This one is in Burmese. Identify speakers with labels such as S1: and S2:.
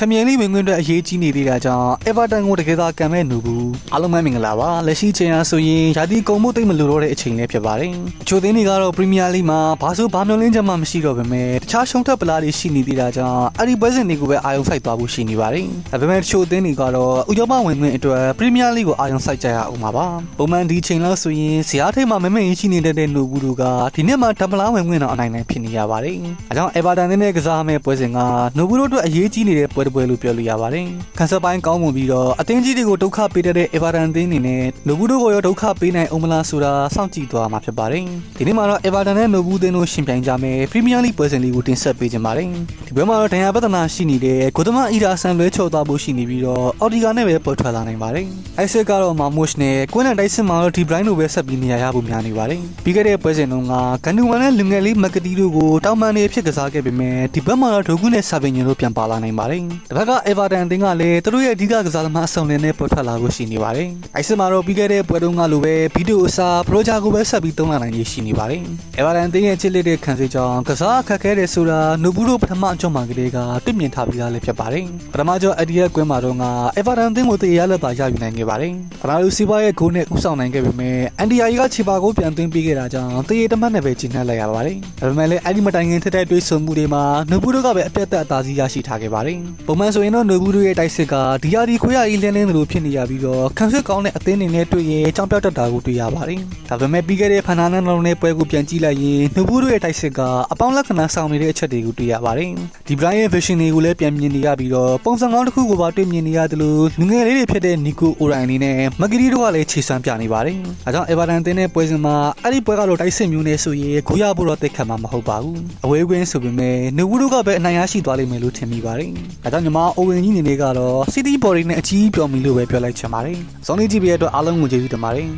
S1: ချန်ပီယံလိဝင်ခွင့်အတွက်အရေးကြီးနေသေးတာကြောင့် Everton ကိုတကယ်သာကံမဲ့နူဘူးအားလုံးပဲမင်္ဂလာပါလက်ရှိချိန်အားဆိုရင်ယာတီကုံမှုတိတ်မလို့တော့တဲ့အချိန်လေးဖြစ်ပါတယ်အချို့သင်းတွေကတော့ Premier League မှာဘာဆိုဘာမျှော်လင့်ချက်မှမရှိတော့ပေမဲ့တခြားရှုံးထက်ပလားတွေရှိနေသေးတာကြောင့်အဲ့ဒီပွဲစဉ်တွေကိုပဲအာရုံစိုက်သွားဖို့ရှိနေပါတယ်ဒါပေမဲ့တချို့သင်းတွေကတော့ဥရောပဝင်ခွင့်အတွက် Premier League ကိုအာရုံစိုက်ကြရအောင်ပါပါပုံမှန်ဒီချိန်လောက်ဆိုရင်ဇာတ်ထိပ်မှာမမင်းရှိနေတဲ့နူဘူးတို့ကဒီနှစ်မှာဒပလားဝင်ခွင့်တော့အနိုင်နိုင်ဖြစ်နေရပါတယ်အဲကြောင့် Everton နဲ့ကစားမယ့်ပွဲစဉ်ကနူဘူးတို့အတွက်အရေးကြီးနေတဲ့ပွဲတစ်ပွဲလို့ပြောလို့ရပါတယ်ခန်းဆက်ပိုင်းကောင်းမွန်ပြီးတော့အသင်းကြီးတွေကိုဒုက္ခပေးတတ်တဲ့ Everton အသင်းအနေနဲ့နူဘူးတို့ကိုရောဒုက္ခပေးနိုင်အောင်မလားဆိုတာစောင့်ကြည့်သွားမှာဖြစ်ပါတယ်ဒီနေ့မှာတော့ Everton နဲ့နူဘူးအသင်းတို့ရှင်ပြိုင်ကြမယ် Premier League ပွဲစဉ်လေးကိုတင်ဆက်ပေးကြပါမယ်ဒီပွဲမှာတော့ဒဏ်ရာပဒနာရှိနေတဲ့ဂိုတမအီရာဆန်လွဲချော်သွားဖို့ရှိနေပြီးတော့အော်ဒီဂါနဲ့ပဲပေါ်ထွက်လာနိုင်ပါတယ်အိုက်ဆက်ကတော့မာမုရှ်နဲ့ကွင်းလန်တိုက်စစ်မှာတော့ဒီဘရိုင်းတို့ပဲဆက်ပြီးနေရာရဖို့များနေပါတယ်ပြီးခဲ့တဲ့ပွဲစဉ်တုန်းကကန်နူဝမ်နဲ့လူငယ်လေးမက်ကတီတို့ကိုတောင်ပန်နေဖြစ်ကစားခဲ့ပေမဲ့ဒီဘက်မှာတော့ဒိုဂုနဲ့ဆာဗင်ညင်တို့ပြန်ပါလာနိုင်ပါတယ်တစ်ဖက်ကအေဗာတန်အသင်းကလည်းသူတို့ရဲ့အဓိကကစားသမားအဆောင်လင်းနဲ့ပေါ်ထွက်လာဖို့ရှိနေပါတယ်အိုက်ဆက်မှာတော့ပြီးခဲ့တဲ့ပွဲတုန်းကလိုပဲဗီဒီယိုအစားပရိုဂျာကိုပဲဆက်ပြီးသုံးလာနိုင်ရရှိနေပါတယ်အေဗာတန်အသင်းရဲ့ချစ်လက်တဲ့ခံစစ်ကြောင့်ကစားအခက်ခဲတဲ့ဆိုတာနူဘူးတို့ပထမအကြောင်းမှာကလေးကတွေ့မြင်ထားပြီးသားလည်းဖြစ်ပါတယ်ပထမကြောအဒီရဲ့ကွင်းမှာတော့ကအေဗာတန်အသင်းကိုတည်ရလက်ပါရယူနိုင်ခဲ့ပါတယ်ဘရာလူစီဘာရဲ့ဂိုးနဲ့ဥဆောင်နိုင်ခဲ့ပေမဲ့အန်ဒီယာကြီးကခြေပါကိုပြန်သွင်းပေးခဲ့တာကြောင့်တရေတမတ်နဲ့ပဲကျင်းနှက်လိုက်ရပါတယ်ဒါပေမဲ့လည်းအဲ့ဒီမတိုင်ခင်ထက်တဲ့တွေးဆုံမှုတွေမှာနူဘူးတို့ကပဲအပြတ်သက်အသာစီးရရှိထားခဲ့ပါတယ်ပုံမှန်ဆိုရင်တော့နူဘူးတို့ရဲ့တိုက်စစ်ကဒီယာဒီခွေးရကြီးလင်းလင်းလိုဖြစ်နေရပြီးတော့ခံစစ်ကောင်းတဲ့အသင်းတွေနဲ့တွေ့ရင်ကြောင်ပြောက်တတ်တာကိုတွေ့ရပါတယ်ဒါပေမဲ့ပြီးခဲ့တဲ့ဖန်နာနန်လုံးနဲ့ပွဲကိုပြန်ကြည့်လိုက်ရင်နူဘူးတို့ရဲ့တိုက်စစ်ကအပေါင်းလက္ခဏာဆောင်နေတဲ့အချက်တွေကိုတွေ့ရပါတယ်ဒီဘရိုင်းရဲ့ vision တွေကိုလည်းပြန်မြင်နေရပြီးတော့ပုံစံကောင်းတစ်ခုကိုပါတွေ့မြင်နေရတယ်လို့လူငယ်လေးတွေဖြစ်တဲ့နီကိုအိုရိုင်လေးနဲ့မဂီရီတို့ကလည်းခြေစမ်းပြနေပါတယ်အဲကြောင့် Everton တင်းတဲ့ပွဲစဉ်မှာအဲ့ဒီပွဲကတော့တိုက်စစ်မျိုးနဲ့ဆိုရင်ဂိုးရဖို့တော့တိတ်ခတ်မှာမဟုတ်ပါဘူးအဝေးကွင်းဆိုပေမဲ့နူဘူးတို့ကပဲအနိုင်ရရှိသွားလိမ့်မယ်လို့ထင်မိပါတယ်အဲကြောင့်ညီမအိုဝင်ကြီးနေနေကတော့ City Body နဲ့အကြီးပြောမိလို့ပဲပြောလိုက်ချင်ပါတယ်ဇွန်လေးကြည့်ပြတဲ့အတွက်အားလုံးကိုကျေးဇူးတင်ပါတယ်